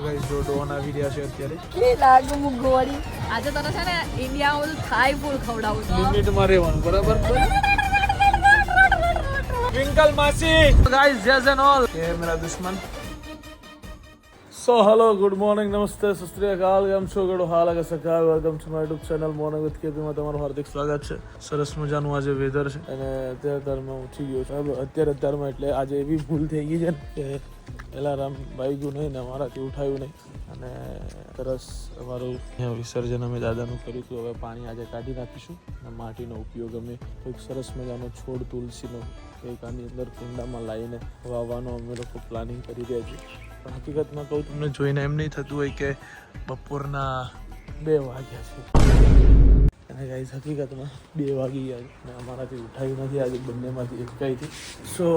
Guys જો ડોન દુશ્મન. So hello good morning namaste સસ્ત્રી અકાલ. કેમ હાલ અગર સકાળ. Welcome to my YouTube channel morning with કેપીમાં તમારું હાર્દિક સ્વાગત છે. સરસ મજાનું આજે વેધર છે. અને અત્યારે અત્યારમાં ઉઠી ગયો છું. અત્યારે અત્યારમાં એટલે આજે એવી ભૂલ થઈ ગઈ છે ને એલાર્મ વાગ્યું નહીં ને મારાથી ઉઠાયું નહીં. અને સરસ અમારું વિસર્જન અમે દાદાનું કર્યું હતું. હવે પાણી આજે કાઢી નાખીશું અને માટીનો ઉપયોગ અમે કોઈક સરસ મજાનો છોડ, તુલસીનો કંઈક આની અંદર કુંડામાં લાવીને વાવવાનો અમે લોકો પ્લાનિંગ કરી રહ્યા છીએ. પણ હકીકતમાં કહું તમને, જોઈને એમ નહીં થતું હોય કે બપોરના બે વાગ્યા છે. અને ગાઈઝ હકીકતમાં બે વાગી ગયા છે અને અમારાથી ઉઠાયું નથી આજે બંનેમાંથી એક કઈથી સો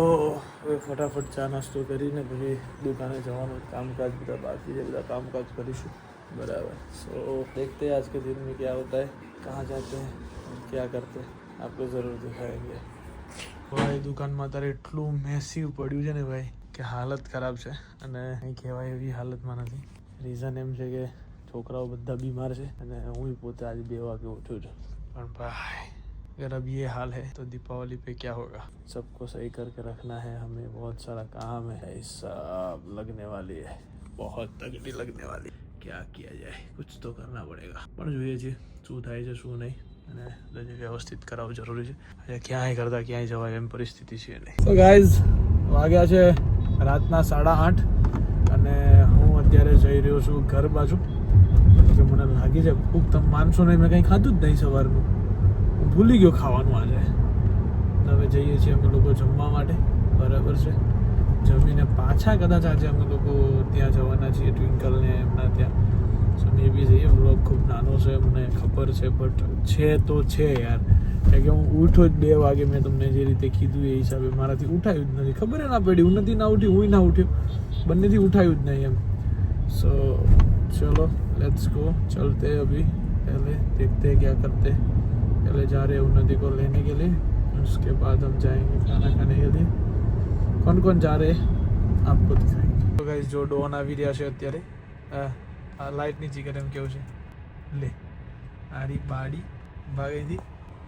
હવે ફટાફટ ચા નાસ્તો કરીને પછી દુકાને જવાનું કામકાજ બધા બાકી છે બધા કામકાજ કરીશું બરાબર સો देखते हैं आज के दिन में क्या होता है कहाँ जाते हैं और क्या करते हैं आपको ज़रूर दिखाएंगे ભાઈ દુકાનમાં તારે એટલું મેસિવ પડ્યું છે ને ભાઈ કે હાલત ખરાબ છે અને અહીં કહેવાય એવી હાલતમાં નથી રીઝન એમ છે કે છોકરાઓ બધા બીમાર છે અને હું પોતે આજે બે વાગે ઉઠ્યો છું પણ ભાઈ अगर अब ये हाल है तो दीपावली पे क्या होगा सबको सही करके रखना है हमें बहुत सारा काम है सब लगने वाली है बहुत तगड़ी लगने वाली क्या किया जाए कुछ तो करना पड़ेगा પણ જોઈએ છીએ શું થાય છે શું નહીં અને બધી વ્યવસ્થિત કરાવવું જરૂરી છે આજે ક્યાંય કરતા ક્યાંય જવાય એમ પરિસ્થિતિ છે નહીં તો ગાઈઝ વાગ્યા છે રાતના સાડા આઠ અને હું અત્યારે જઈ રહ્યો છું ઘર બાજુ કે લાગી છે ભૂખ તમે માનશો નહીં, મેં કંઈ ખાધું જ નહીં સવારનું. હું ભૂલી ગયો ખાવાનું આજે. હવે જઈએ છીએ અમે લોકો જમવા માટે. બરાબર છે? જમીને પાછા કદાચ આજે અમે લોકો ત્યાં જવાના છીએ ટ્વિંકલને એમના ત્યાં. સો મે બી જઈએ. વ્લોગ ખૂબ નાનો છે, મને ખબર છે બટ છે તો છે યાર. કારણ કે હું ઉઠો જ બે વાગે, મેં તમને જે રીતે કીધું એ હિસાબે મારાથી ઉઠાયું જ નથી. ખબર ના પડી. હું નથી ના ઉઠી હું ના ઉઠ્યો. બંનેથી ઉઠાયું જ નહીં એમ. सो चलो लेट्स गो चलते हैं अभी पहले देखते हैं क्या करते हैं पहले जा रहे हैं उन्नति को लेने के लिए उसके बाद हम जाएंगे खाना खाने के लिए कौन कौन जा रहे हैं आपको दिखाएंगे तो गाइस जो डोन આવી રહ્યા છે અત્યારે આ લાઈટ ની ચીકર એમ કેવું છે લે આરી બાડી ભાગીથી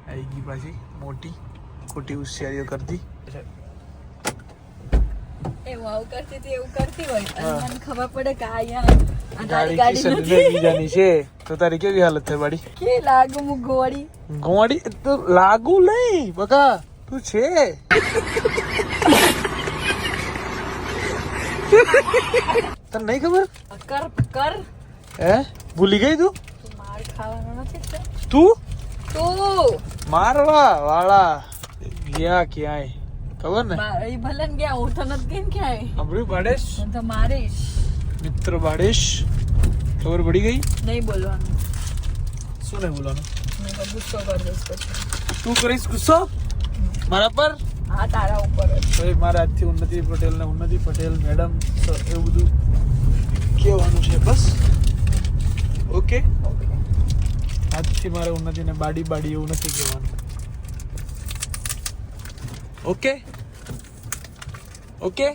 આવી ગઈ પાછી મોટી ખોટી હોશિયારીઓ કરતી એવું આવું કરતી હતી એવું કરતી હોય અને હા. મને ખબર પડે કે આ અહીંયા આ તારી ગાડી ગાડી કિશન નથી? બીજાની છે. તો તારી કેવી હાલત થાય બાડી? કે લાગુ મુગવાડી ગોવાડી તો લાગુ નહીં બકા. તું છે. તને નહીં ખબર? કર કર. હે? ભૂલી ગઈ તું? તું માર ખાવાનો નથી તું? તું. મારવા વાળા. ગયા ક્યાંય? ખબર ને? માર- એ ભલે ને ગયા તો નથી ને ક્યાંય. સાંભળ્યું બાડેશ તો મારીશ. મિત્ર બાડેશ ખબર પડી ગઈ? નહીં બોલવાનું. શું નહીં બોલવાનું? ગુસ્સો પછી. તું કરીશ ગુસ્સો? મારા પર? હા તારા ઉપર ભાઈ મારા આજથી ઉન્નતિ પટેલ ને ઉન્નતિ પટેલ મેડમ એવું બધું કહેવાનું છે બસ? ઓકે? ઓકે. આજથી મારે ઉન્નતિને બાડી બાડી એવું નથી કહેવાનું. ઓકે? ઓકે?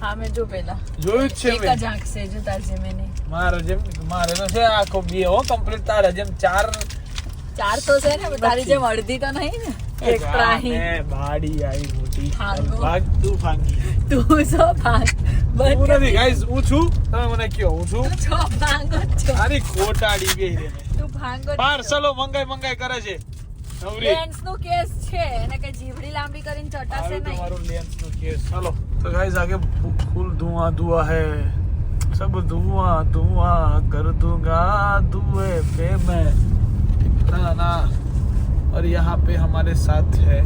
હા મેં જો પેલા જોયું જ છે એક જ આંખ છે જો તાર જેમે મારે જેમ મારે તો છે આખો બે હો કમ્પ્લીટ તારે જેમ ચાર. ચાર તો છે ને તારી જેમ અડધી તો નહીં ને. એક ત્રાહી બાડી આવી મોટી. ભાગ. તું તું સો ભાંગ. હું નથી ગાઈસ હું છું. તમે મને કયો હું છું. છો ભાંગો છો. આની ખોટાડી બે રે. તું ભાંગો. પાર્સલો મંગાઈ મંગાઈ કરે છે. નવરી. લેન્સ નો કેસ છે. એને કે જીવડી લાંબી કરીને ચટાશે નહીં. તમારો લેન્સનું કેસ. ચાલો. तो गाइज़ आगे फूल धुआँ धुआ है। सब धुआँ धुआँ कर दूँगा धुए पे मैं। ना ना। और यहाँ पे हमारे साथ है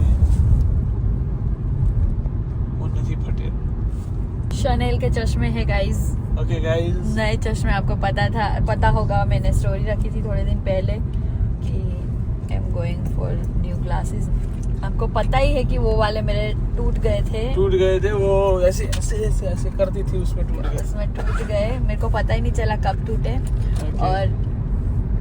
उन्नति पटेल। शनेल के चश्मे है गाइज़ ओके गाइज़ नए चश्मे आपको पता था पता होगा मैंने स्टोरी रखी थी थोड़े दिन पहले कि I am going for new classes आपको पता ही है कि वो वाले मेरे टूट गए थे टूट गए थे वो ऐसे ऐसे ऐसे ऐसे करती थी उसमें टूट गए उसमें टूट गए मेरे को पता ही नहीं चला कब टूटे Okay. और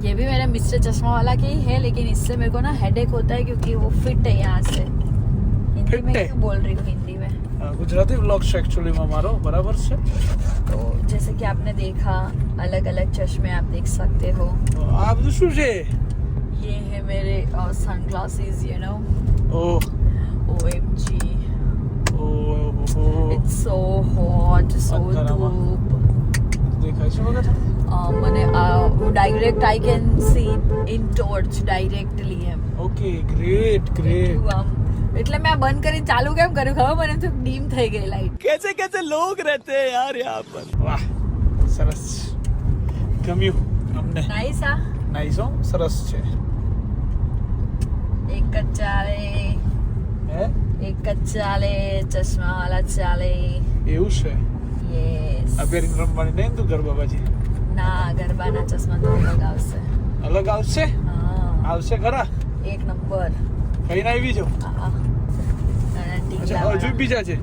ये भी मेरे मिस्टर चश्मा वाला के ही है लेकिन इससे मेरे को ना हेडेक होता है क्योंकि वो फिट है यहाँ से हिंदी Fit में है? क्यों बोल रही हूँ हिंदी में અ, ગુજરાતી વ્લોગ છે એકચ્યુઅલીમાં મારો બરાબર છે तो जैसे कि आपने देखा अलग अलग चश्मे आप देख सकते हो તો આ બધું શું છે ये है मेरे sun glasses you know Oh. OMG. Oh, oh, oh, oh. It's so hot, so ધૂપ દેખાય છે વગર મને હું direct I can see in torch directly M okay great great એટલે મેં બંધ કરી ચાલુ કેમ કર્યું? ખબર? મને તો ડીમ થઈ ગઈ લાઈટ કેસે કેસે લોગ રહેતે હે યાર યહાં પર. વાહ સરસ. ગમ્યું અમને. નાઈસ આ નાઈસ હો. સરસ છે. એક જ ચાલે હે એક જ ચાલે ચશ્મા વાળા ચાલે. એવું છે? યસ પહેરીને રમવાની નહીં તું ગરબા બાજી? ના ગરબાના ચશ્મા તો અલગ આવશે. અલગ આવશે? હા. આવશે ખરા? એક નંબર. કઈને આવી જો હા અને અચ્છા હજુ. બીજા છે?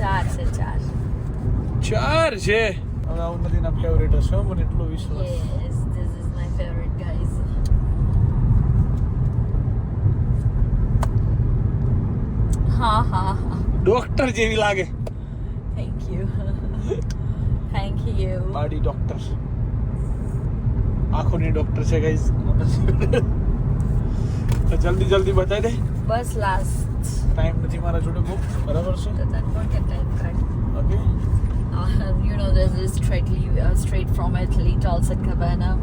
ચાર છે ચાર. ચાર છે? હવે આવું નથી ના ફેવરેટ હશે મને એટલો વિશ્વાસ. Yes this is my favourite guys હા હા ડોક્ટર જેવી લાગે થેન્ક યુ થેન્ક યુ બાડી ડોક્ટર આંખોની ડોક્ટર છે ગાઈસ તો જલ્દી જલ્દી બતાવી દે બસ લાસ્ટ ટાઈમ નથી મારા જોડે બહુ બરાબર છે તો that what get time cut okay you know this is straightly straight from Italy tolls and cabana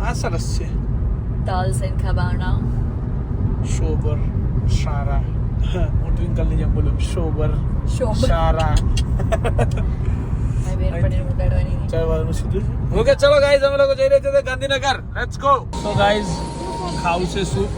આ સરસ છે tolls and cabana શોબર સારા હું ટ્વિંકલની જેમ બોલું શોબર Shobar. સારા My બેન પણ એવું કાઢવાની નહીં. ચાલ વાળનું સીધું છે ઓકે ચલો ગાઈઝ અમે લોકો જઈ रहे थे गांधीनगर लेट्स गो तो गाइस खाऊ से सूप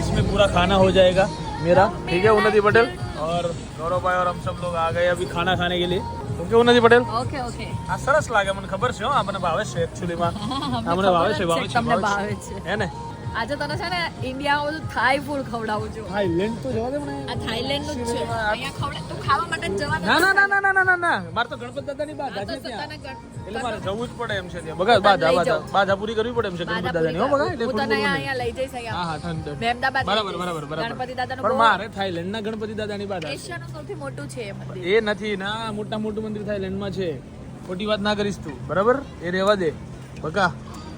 इसमें पूरा खाना हो जाएगा मेरा ठीक है उन्नति पटेल और गौरव भाई और हम सब लोग आ गए अभी खाना खाने के लिए ઓકે ઉન્નતિ પટેલ Okay, okay. આ સરસ લાગે મને ખબર છે હો આ મને ભાવે છે એકચ્યુઅલીમાં આ મને ભાવે છે ભાવે છે તમને ભાવે ભાવે છે છે હે ને આજે તને છે ને ઇન્ડિયામાં બધું થાઈ ફૂડ ખવડાવું છું. થાઈલેન્ડ તો જવા દે મને. આ થાઈલેન્ડનું છે. અહીંયા ખવડા તું ખાવા માટે જવા ના ના ના ના ના ના ના. મારે તો ગણપત દાદાની બાદ આજે ત્યાં એટલે મારે જવું જ પડે એમ છે ત્યાં. બગા બાદ આ બાદ પૂરી કરવી પડે એમ છે ગણપત દાદાની. હો બગા એટલે હું તને અહીંયા લઈ જઈશ અહીંયા. હા હા ઠંડ મહેમદાબાદ બરાબર બરાબર બરાબર ગણપતિ દાદાનો પણ મારે થાઈલેન્ડ ના ગણપતિ દાદાની બાદ એશિયાનું સૌથી મોટું છે એ મંદિર. એ નથી ના મોટા મોટું મંદિર થાઈલેન્ડમાં છે. ખોટી વાત ના કરીશ તું. બરાબર? એ રેવા દે. બકા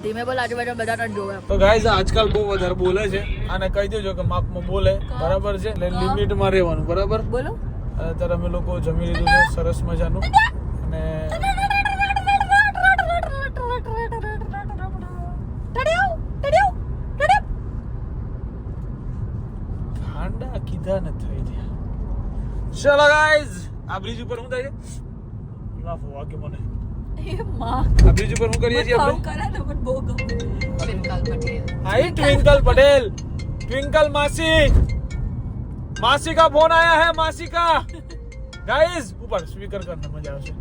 ધીમે બોલ આજુબાજુ બધાને જોવે. તો ગાઈઝ આજકાલ બહુ વધારે બોલે છે. અને કહી દેજો કે માપમાં બોલે. બરાબર છે? એટલે લિમિટમાં રહેવાનું બરાબર? બોલો. અત્યારે અમે લોકો જમી લીધું છે સરસ મજાનું. અને ઠંડા કીધા ને થઈ ગયા ચલો ગાઈઝ આ બ્રિજ ઉપર હું થાય લાફો વાગે મને. આ બ્રિજ ઉપર શું કરીએ છીએ આપણે हाय ट्विंकल पटेल ट्विंकल मासी मासी का फोन आया है मासी का गाइस ऊपर स्पीकर करना मजा આવશે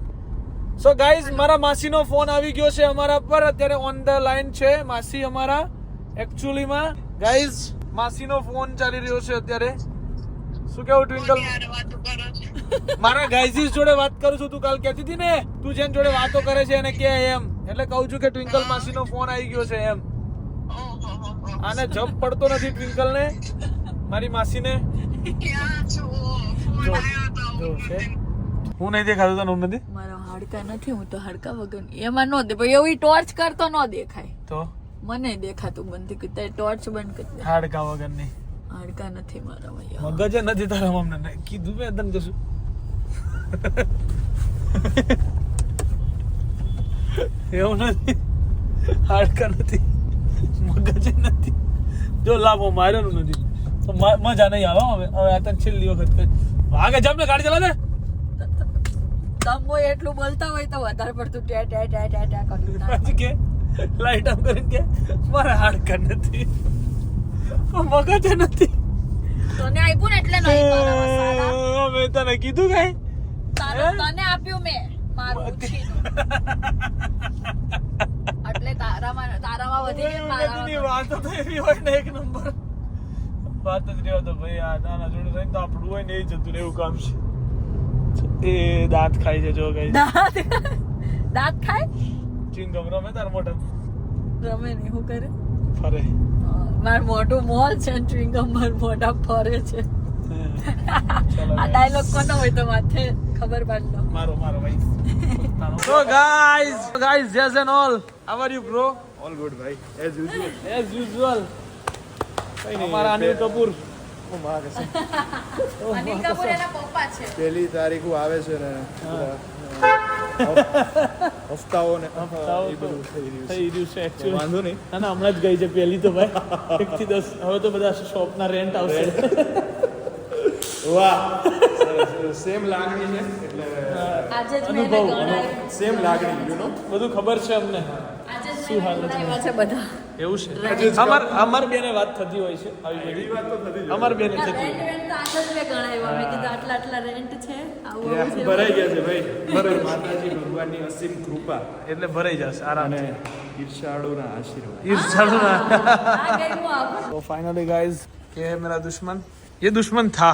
સો ગાઈઝ મારા માસીનો ફોન આવી ગયો છે અમારા પર અત્યારે ઓન ધ લાઈન છે માસી અમારા એકચ્યુઅલીમાં ગાઈઝ માસીનો ફોન ચાલી રહ્યો છે અત્યારે શું કેવું ટ્વિંકલ મારા ગાઈઝીસ જોડે વાત કરું છું તું કાલ કહેતી હતી ને તું જેન જોડે વાતો કરે છે એને કે એમ. એટલે કહું છું કે ટ્વિંકલ માસીનો ફોન આવી ગયો છે એમ. આને જબ પડતો નથી ટ્વિંકલ ને મારી માસીને. જો જો હું નહીં દેખાતો તને હું નથી? મારા હાડકા નથી હું તો હાડકા વગર એમાં નો દે ભાઈ એવી ટોર્ચ કરતો નો દેખાય. તો? મને દેખાતું બંધ કરી દે ટોર્ચ બંધ કરી હાડકા વગર નહીં હાડકા નથી મારા ભાઈ. મગજ જ નથી તારા મમ્મી કીધું મેં તને કશું. એવું નથી. હાડકા નથી. મગજ નથી. જો લાભો માર્યો નથી. તો મજા નહીં આવે હવે. હવે આ તને છેલ્લી વખત કહી. જમ ને ગાડી ચલાવે એટલું બોલતા હોય તો વધારે પડતું ટે ટે ટે ટે ટે પછી કે લાઈટ આમ કરીને કે મારા હાડકા નથી. મગજ નથી. તને આપ્યું ને એટલે નહીં મેં તને કીધું કઈ? તને આપ્યું મેં મારું. એટલે તારામાં તારામાં વધી ગયું મેં મારામાં વાતો તો એવી હોય ને એક નંબર. વાત જ રહ્યો તો ભાઈ આ નાના જોડે તો આપણું હોય ને એ જતું રહેવું કામ છે. એ દાંત ખાઈ છે જો કઈ. દાંત? દાંત ખાય? ચિંગમ રમે તાર મોટા રમે નહીં હું કરે? ફરે. માર મોટું મોલ છે ચુઈંગમ માર મોઢા ફરે છે. આ ડાયલોગ કોનો હોય તો માથે ખબર પાડી લો. મારો મારો ભાઈ. So guys guys જેસ and all how are you bro all good ભાઈ. એઝ યુઝ્યુઅલ એઝ યુઝ્યુઅલ અમારા અનિલ કપૂર. અનિલ કપૂર એના પપ્પા છે. પહેલી તારીખો આવે છે ને હફતાઓ ને હફતાઓ થઈ રહ્યું છે. વાંધો નહીં. ના ના હમણાં જ ગઈ છે પહેલી તો ભાઈ. એક થી દસ. હવે તો બધા શોપના રેન્ટ આવશે. વાહ સેમ લાગણી છે એટલે આજે જ મેં એને અનુભવ, ગણાવ્યું સેમ લાગણી યુ નો બધું ખબર છે અમને આજે જ શું મેં હાલત છે? ગણાવ્યા છે બધા એવું છે અમાર અમાર બેને વાત થતી હોય છે આવી બધી વાત તો થતી જ અમાર બેને ના, થતી રેન્ટ વેન્ટ તો આજે જ મેં ગણાવ્યા મેં કીધું આટલા આટલા રેન્ટ છે આવું આવું છે ભરાઈ ગયા છે ભાઈ ભરાઈ માતાજી ભગવાનની અસીમ કૃપા એટલે ભરાઈ જશે આરામ અને ઈર્ષાળુના આશીર્વાદ ईर्ष्यालु ना આ ગઈ હું આવું तो फाइनली गाइस ये है मेरा दुश्मन ये दुश्मन था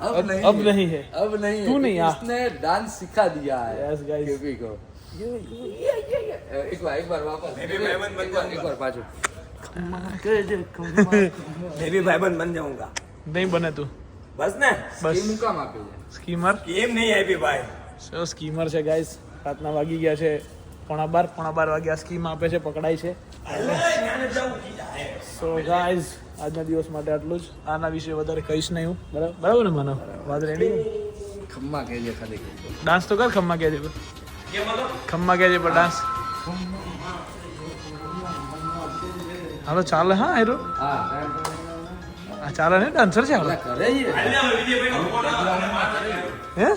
अब नहीं अब नहीं है अब नहीं तू है, नहीं आ। इसने डांस सिखा दिया है Yes, guys. केपी को एक बार एक बार वापस एक बार एक बार पाछू मैं भी भाईबंद बन जाऊंगा नहीं बने तू बस ने બસ ये मुकाम આપી છે સ્કીમર गेम नहीं है अभी भाई સો સ્કીમર છે ગાઈસ રાતના વાગી ગયા છે પોણા બાર પોણા બાર વાગ્યા સ્કીમ આપે છે પકડાય છે સો ગાઈઝ આજના દિવસ માટે આટલું જ. આના વિશે વધારે કહીશ નહીં હું. બરાબર? બરાબર ને માનવ વાત રેડી ખમ્મા કહેજે ખાલી. ડાન્સ તો કર ખમ્મા કહેજે પર ખમ્મા કહેજે પર ડાન્સ હાલો ચાલે હા હેરો? હા ચાલે ને? ડાન્સર છે હાલો. કરે હે?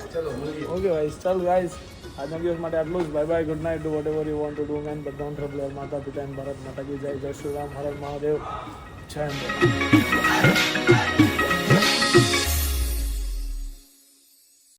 ઓકે ભાઈ ચાલ ગાઈસ આજના દિવસ માટે આટલું જ. Bye bye good night do whatever you want to do man but don't trouble માતા પિતા એન્ડ ભારત માતા કી જય જય શ્રી રામ હર મહાદેવ. જય અંબે